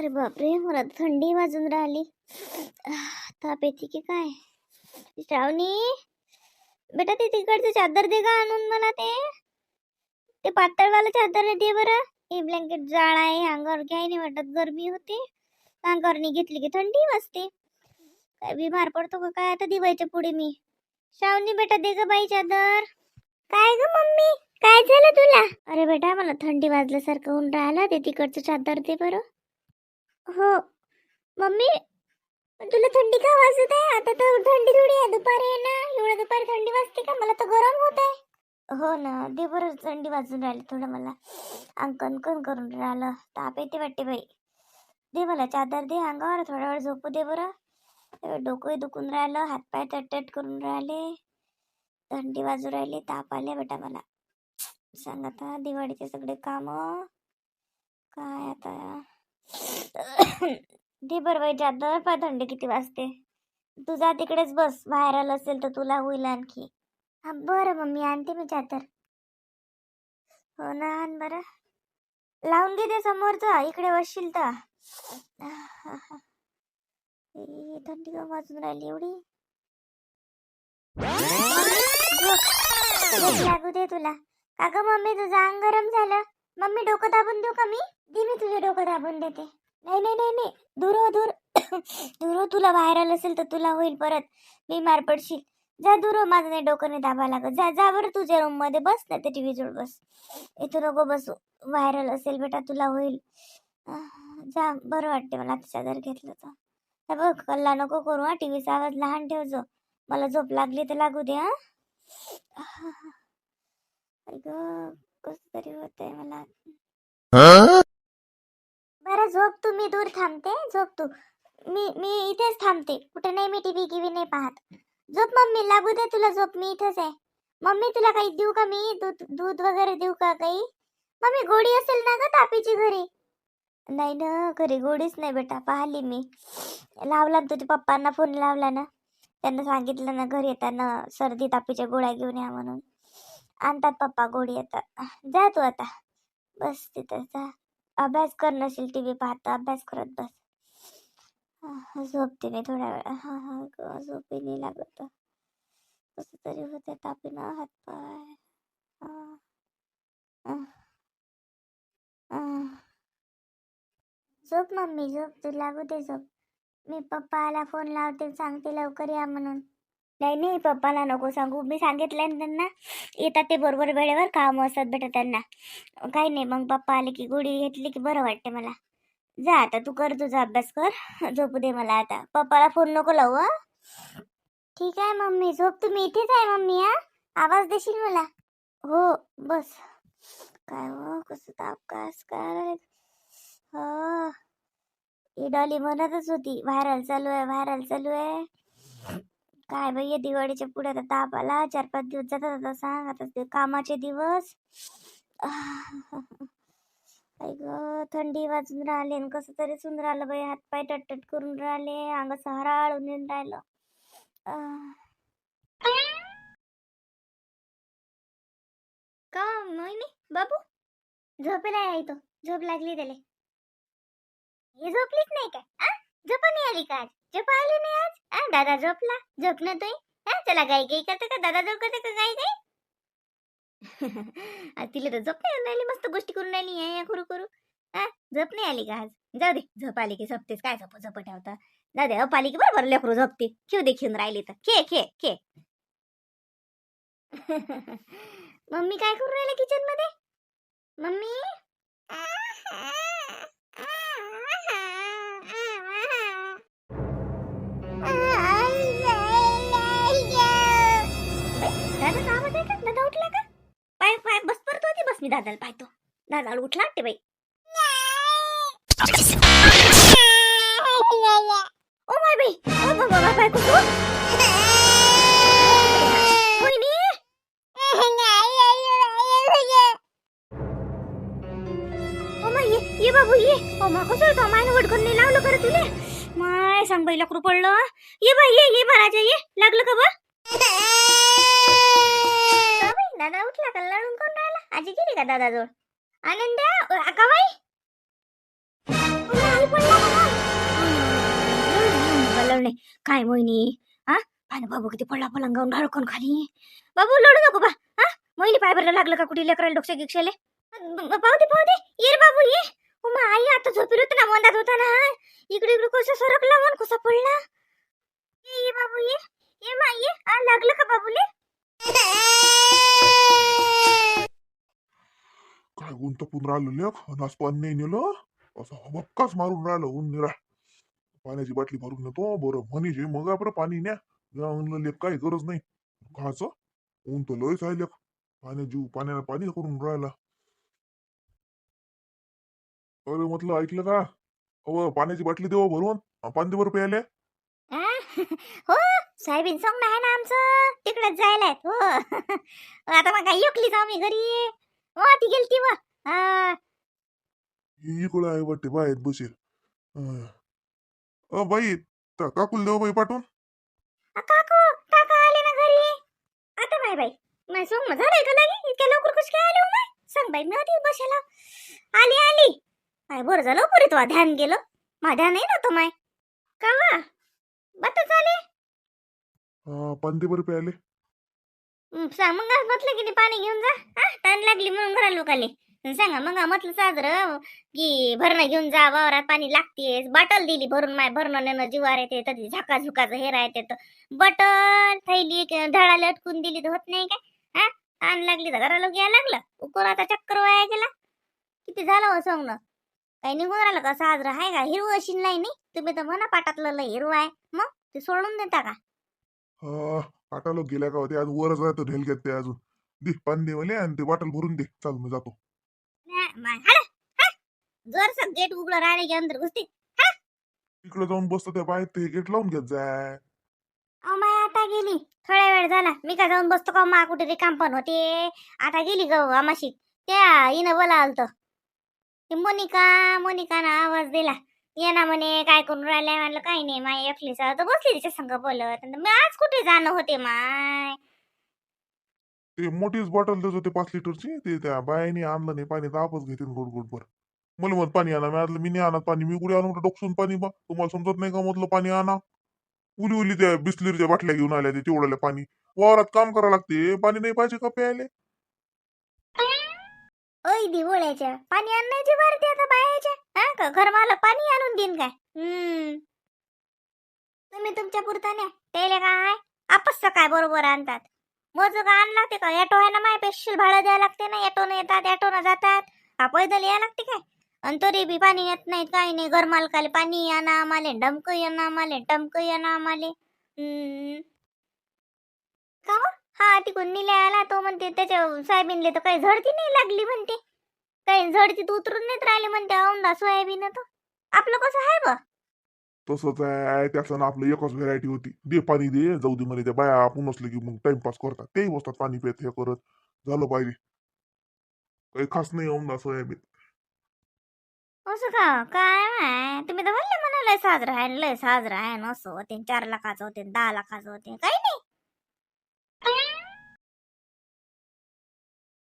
अरे बापरे मला थंडी वाजून राहिली. ताप येते की काय? श्रावणी बेटा ते तिकडचं चादर दे का आणून मला ते. ते पातळवालं चादर दे बरं. हे ब्लँकेट जाळ आहे अंगावर घ्याय नाही वाटत गरमी होते. अंगावर नाही घेतली की थंडी वाजते. काय बिमार पडतो का काय? आता दिवायच्या पुढे मी. श्रावणी बेटा दे ग बाई चादर. काय ग मम्मी? काय झालं तुला? अरे बेटा मला थंडी वाजल्यासारखं होऊन राहिलं. ते तिकडचं चादर दे बरं. हो. मम्मी तुला थंडी का वाजत आहे? आता तर थंडी थोडी आहे. दुपारी आहे ना. एवढ्या दुपारी थंडी वाजते का? मला तर गरम होत आहे. हो ना. दे बरं थंडी वाजून राहिली थोडं मला. अंग कणकण करून राहिलं? ताप येते वाटते बाई. दे मला चादर दे अंगावर. थोडा वेळ झोपू दे बरं. डोकंही दुखून राहिलं. हातपाय तटतट करून राहिले. थंडी वाजू राहिली. ताप आले बेटा मला. सांग आता दिवाळीचे सगळे काम. काय आता? दे बरं बाई पाय थंडी किती वाजते? तू जा तिकडेच बस बाहेर आलं असेल तर तुला होईल आणखी. हा बरं मम्मी आणते मी चादर. हो ना आण बरं. लावून घे ते समोरचं इकडे बसशील तर. थंडी का वाजून राहिली एवढी? लागू दे तुला. का मम्मी तुझं अंग गरम झालं. मम्मी डोकं दाबून देऊ का मी? दे मी तुझे डोकं दाबून देते. नाही नाही नाही नाही. दूर हो दूर दूर हो तुला बाहेर आलं असेल तर तुला होईल परत. बीमार पडशील. जा दूर हो माझं नाही डोकं नाही दाबा लागत. जा जा बरं तुझ्या रूममध्ये बस ना तर टीव्ही जोड बस. इथं नको बसू. व्हायरल असेल बेटा तुला होईल. जा बरं वाटते मला. आता चादर घेतलं तर. हे बघ कल्ला नको करू हा. टीव्हीचा आवाज लहान ठेव जो. मला झोप लागली तर लागू दे हा. अगं कसं तरी होतंय मला. झोप तू मी दूर थांबते झोप तू. मी मी इथेच थांबते कुठे नाही मी टीव्ही गिवी नाही पाहत. झोप मम्मी लागू दे तुला झोप मी इथेच आहे. मम्मी तुला काही देऊ का मी? दूध दूध वगैरे देऊ का काही? मम्मी गोडी असेल ना ग तापीची घरी? नाही ना घरी गोडीच नाही बेटा पाहिली मी. लावला ना तुझ्या पप्पांना फोन लावला ना. त्यांना सांगितलं ना घरी येताना सर्दी तापीच्या गोळ्या घेऊन या म्हणून. आणतात पप्पा गोडी येतात जा तू आता. बस तिथं जा. अभ्यास कर नसेल टी व्ही पाहता अभ्यास करत बस. झोपते मी थोड्या वेळा. हा हा झोपी नाही लागत. कसं तरी होते तापी ना हात पाय झोप मम्मी झोप तू लागू दे झोप. मी पप्पाला फोन लावते सांगते लवकर या म्हणून. नाही नाही पप्पाला नको सांगू. मी सांगितलंय ना त्यांना येतात ते बरोबर वेळेवर काम असतात बेटा त्यांना. काही नाही मग पप्पा आले की गोळी घेतली की बरं वाटते मला. जा आता तू कर तुझा अभ्यास कर झोपू दे मला आता. पप्पाला फोन नको लावू हा. ठीक आहे मम्मी. झोप तुम्ही इथेच आहे मम्मी हा. आवाज देशील मला? हो बस. काय हो कसं ताप कास काय हो ही. डॉली म्हणतच होती. व्हायरल चालू आहे व्हायरल चालू आहे. काय बाई दिवाळीच्या पुढे आता ताप आला चार पाच दिवस जातात आता सांग आता ते कामाचे दिवस. ग थंडी वाजून राहिले आणि कसं तरी सुन राहिलं बाई हातपाय टटटट करून राहिले अंग हराळून येऊन राहिलं. का मोहिनी बाबू? झोपेला आहे तो झोप लागली त्याला. हे झोपलीच नाही काय झोप नाही आली का आज? झोप आली नाही आज? हा दादा झोपला. झोपला तोय हा चला गाई गाई करते का? दादा झोप करते का गाई गाई? तिला तर झोप नाही येऊन राहिली. मस्त गोष्टी करून राहिली या या करू करू हा झोप नाही आली का आज? जाऊ दे. झोप आली की झोपतेस. काय झोप झोप ठेवता? जाऊ दे. अप आली की बरोबर लेकरू झोपते. खेळ दे खेळून राहिली तर. खे खे खे मम्मी काय करून राहिले किचनमध्ये? मम्मी? दादाचा आवाज आहे का? दादा उठला का? पाय पाय बस परत होती बस मी दादाला पाहतो. दादा उठला वाटते बाई. ओ माय बाई ओ बाबा बाबा कुठू ओ माय ये ये बाबू ये. ओ मा कसं होतं मायनं वडकून नाही लावलं खरं तुला. माय सांग बाई लकरू पडलं? ये बाई ये ये महाराजा ये. लागलं का बा दादा उठला का? लढून कोण राहिला? आजी गेली का दादा जवळ आनंद का बाई? नाही काय मोहिनी? हा पाय बाबू किती पडला पलंगावून ढळकून खाली. बाबू लढू नको बा. हा मोहिनी पाय भरला लागलं का कुठे? लेकराला डोक्या गिक्षाले पाहू दे पाहू दे. ये रे बाबू ये. उमा आई आता झोपेल होतं ना मंदात होता ना. इकडे इकडे कसं सरकला मन कसा पडला. ये ये बाबू ये. ये मा ये. आ, लागलं का बाबूले? काय ऊन पुन राहिलं लेख? आणि आज पाणी नाही नेलं. असं हबक्काच मारून राहिलं ऊन निरा पाण्याची बाटली भरून नेतो. बरं म्हणजे मग आपलं पाणी न्या. या म्हणलं लेख काही गरज नाही. खायचं? ऊन तर लयच आहे लेख. पाण्या जीव पाण्याला पाणी करून राहिला. अरे म्हटलं ऐकलं का? अहो पाण्याची बाटली देवा भरून पाणी बरं प्यायले. आ, हो साहेबीन सांग आहे ना आमचं. तिकडेच जायला. हो. आता मग काय एकली जाऊ मी घरी. हो ती गेलती व हा, इकडं आहे वाटते बाहेर बसेल. अं. अ बाई त्या काकूला देवा बाई पाठवून. आ, काकू काका आले ना घरी. आता माय बाई. माय सोंग झालंय का लागे इतक्या लवकर कशी काय आले हो माय सांग बाई मी होती बसायला आली आली. माय बरं झालं पुरी तो. ध्यान गेलं. मा ध्यान नाही नव्हतं माय. का वा आले अं, पाणी बरं प्यायले. हं, सांग मग आज म्हटलं की नाही? पाणी घेऊन जा. हा ताण लागली म्हणून घरा लोकाले. सांगा मग म्हटलं साजर की भरणं घेऊन जा वावरात पाणी लागतेस बाटल दिली भरून माय भरणं नेणं जीवार येते तरी झाका झुकाचं हे राहते तर. बटल थैली क- ढळाला अटकून दिली तर होत नाही काय? हा ताण लागली तर घराला यायला लागलं. उकर आता चक्कर वाया गेला. किती झालं हो सांगणं काही निघून राहिलं का साजरं आहे का? हिरवं अशी नाही नाही. तुम्ही तर म्हणा पाटातलं लय हिरवं आहे. मग ते सोडून देता का? हा पाटालो गेल्या का होते? आज वरच राहतो ढेलक्यात ते अजून. दे पाणी दे मला आणि ते बॉटल भरून दे. चाल मी जातो. जोर गेट उघडं राहिले की अंदर घुसते. तिकडे जाऊन बसतो त्या बाहेर ते गेट लावून घेत जाय अहो माय आता गेली. थोड्या वेळ झाला. मी का जाऊन बसतो का? मा कुठे काम पण होते. आता गेली ग आमाशी. त्या हिनं बोलावलं ती मोनिका मोनिकानं आवाज दिला. ये ना म्हणे काय करून राहिलंय? म्हणलं काही नाही माय एकलीच तर बसली तिच्या संग बोलत. मी आज कुठे जाणं होते माय? ते मोठीच बॉटल देत होते पाच लिटरची. ते त्या बायाने आणलं नाही पाणी तापच घेते गोड गोड बर मला मग पाणी आणा. मी आणलं मी नाही आणत पाणी मी कुठे आणून डोकसून पाणी बा. तुम्हाला समजत नाही का म्हटलं पाणी आणा? उली उली त्या बिस्लरीच्या बाटल्या घेऊन आल्या ते तेवढ्याला पाणी. वावरात काम करावं लागते. पाणी नाही पाहिजे का प्यायला? ओय दिवोळ्याच्या पाणी आणण्याची भरती आता बायाच्या हा? का घरमाला पाणी आणून देईन काय? हम्म. तुम्ही तुमच्या पुरताने त्याला काय आपस काय बरोबर आणतात? मोज का आण लागते का? ॲटो आहे ना माय पेशील भाडं द्यायला लागते ना ॲटोनं येतात ॲटोनं जातात. हा पैदल यायला लागते काय? आणि तरी बी पाणी येत नाही काही नाही. घरमालकाले पाणी आणा आम्हाला डमकं येणं आम्हाला टमकं येणं आम्हाला. हम्म. का हो? तिकडून निले आला तो म्हणते त्याच्या सोयाबीनले तर काही झडती नाही लागली म्हणते. काही झडतीत उतरून नाहीत राहिले म्हणते औंदा सोयाबीन तो आपलं कसं आहे बा? तसंच आहे त्याचं आपलं एकच व्हेरायटी होती. दे पाणी दे जाऊ दे म्हणे त्या बाया आपण नसलं की मग टाइमपास करतात. तेही बसतात पाणी पित हे करत. झालं पाहिजे. काही खास नाही औंदा सोयाबीन. असं का? काय माय? तुम्ही तर म्हणले म्हणा लय साजरं आहे लय साजरं आहे असं होते चार लाखाचं होते दहा लाखाचं होते काही नाही.